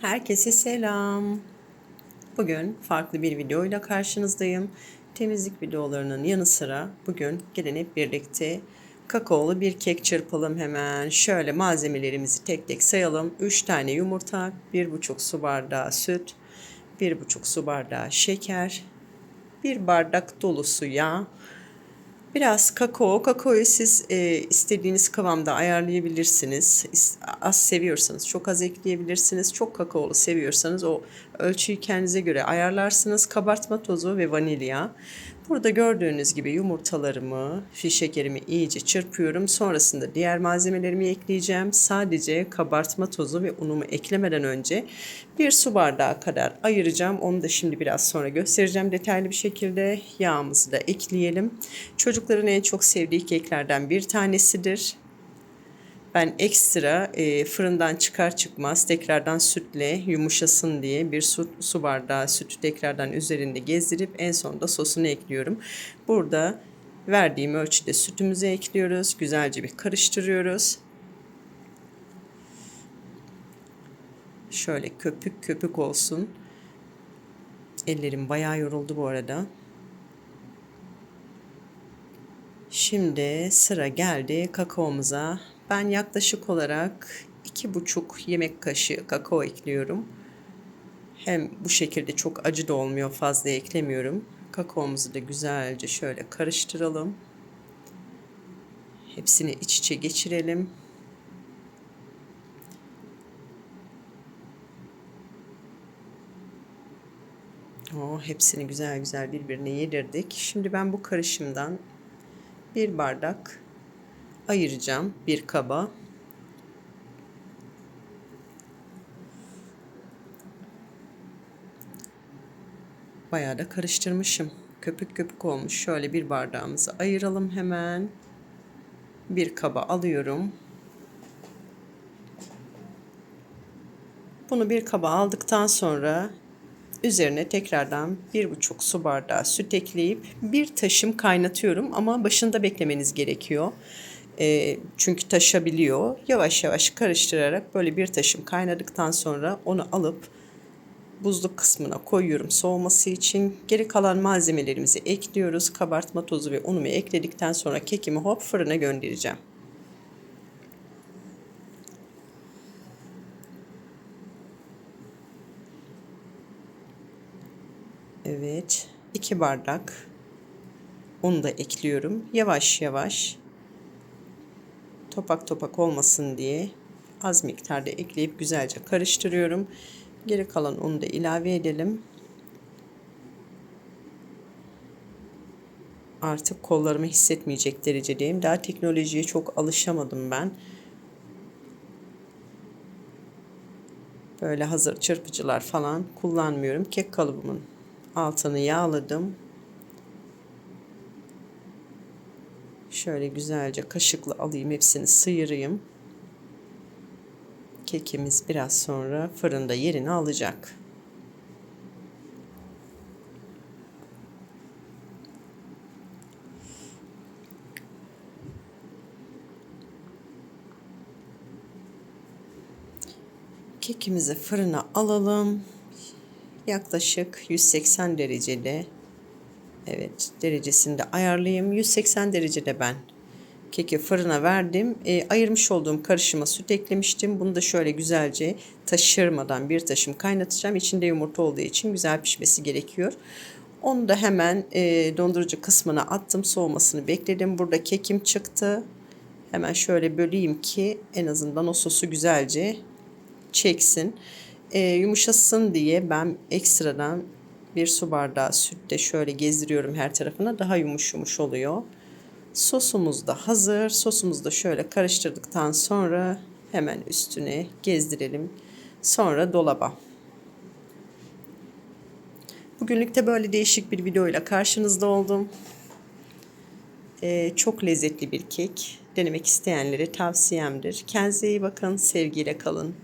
Herkese selam. Bugün farklı bir videoyla karşınızdayım. Temizlik videolarının yanı sıra bugün gelin hep birlikte kakaolu bir kek çırpalım hemen. Şöyle malzemelerimizi tek tek sayalım. 3 tane yumurta, 1,5 su bardağı süt, 1,5 su bardağı şeker, 1 bardak dolusu yağ, Biraz kakao. Kakaoyu siz e, istediğiniz kıvamda ayarlayabilirsiniz. Az seviyorsanız çok az ekleyebilirsiniz. Çok kakaolu seviyorsanız o ölçüyü kendinize göre ayarlarsınız. Kabartma tozu ve vanilya. Burada gördüğünüz gibi yumurtalarımı, fiş şekerimi iyice çırpıyorum. Sonrasında diğer malzemelerimi ekleyeceğim. Sadece kabartma tozu ve unumu eklemeden önce bir su bardağı kadar ayıracağım. Onu da şimdi biraz sonra göstereceğim detaylı bir şekilde. Yağımızı da ekleyelim. Çocukların en çok sevdiği keklerden bir tanesidir. Ben ekstra e, fırından çıkar çıkmaz tekrardan sütle yumuşasın diye bir su, su bardağı sütü tekrardan üzerinde gezdirip en sonunda sosunu ekliyorum. Burada verdiğim ölçüde sütümüzü ekliyoruz. Güzelce bir karıştırıyoruz. Şöyle köpük köpük olsun. Ellerim bayağı yoruldu bu arada. Şimdi sıra geldi kakaomuza. Ben yaklaşık olarak iki buçuk yemek kaşığı kakao ekliyorum. Hem bu şekilde çok acı da olmuyor fazla eklemiyorum. Kakaomuzu da güzelce şöyle karıştıralım. Hepsini iç içe geçirelim. O hepsini güzel güzel birbirine yedirdik. Şimdi ben bu karışımdan bir bardak ayıracağım bir kaba. Bayağı da karıştırmışım. Köpük köpük olmuş. Şöyle bir bardağımızı ayıralım hemen. Bir kaba alıyorum. Bunu bir kaba aldıktan sonra üzerine tekrardan bir buçuk su bardağı süt ekleyip bir taşım kaynatıyorum ama başında beklemeniz gerekiyor. E, çünkü taşabiliyor. Yavaş yavaş karıştırarak böyle bir taşım kaynadıktan sonra onu alıp buzluk kısmına koyuyorum soğuması için. Geri kalan malzemelerimizi ekliyoruz. Kabartma tozu ve unumu ekledikten sonra kekimi hop fırına göndereceğim. Evet. 2 bardak un da ekliyorum. Yavaş yavaş topak topak olmasın diye az miktarda ekleyip güzelce karıştırıyorum. Geri kalan unu da ilave edelim. Artık kollarımı hissetmeyecek derecedeyim. Daha teknolojiye çok alışamadım ben. Böyle hazır çırpıcılar falan kullanmıyorum. Kek kalıbımın altını yağladım. Şöyle güzelce kaşıkla alayım hepsini sıyırayım. Kekimiz biraz sonra fırında yerini alacak. Kekimizi fırına alalım. Yaklaşık 180 derecede Evet derecesini de ayarlayayım. 180 derecede ben keki fırına verdim. E, ayırmış olduğum karışıma süt eklemiştim. Bunu da şöyle güzelce taşırmadan bir taşım kaynatacağım. İçinde yumurta olduğu için güzel pişmesi gerekiyor. Onu da hemen e, dondurucu kısmına attım. Soğumasını bekledim. Burada kekim çıktı. Hemen şöyle böleyim ki en azından o sosu güzelce çeksin. E, yumuşasın diye ben ekstradan bir su bardağı süt de şöyle gezdiriyorum her tarafına. Daha yumuş yumuş oluyor. Sosumuz da hazır. Sosumuzu da şöyle karıştırdıktan sonra hemen üstüne gezdirelim. Sonra dolaba. Bugünlük de böyle değişik bir videoyla karşınızda oldum. Ee, çok lezzetli bir kek. Denemek isteyenlere tavsiyemdir. Kendinize iyi bakın. Sevgiyle kalın.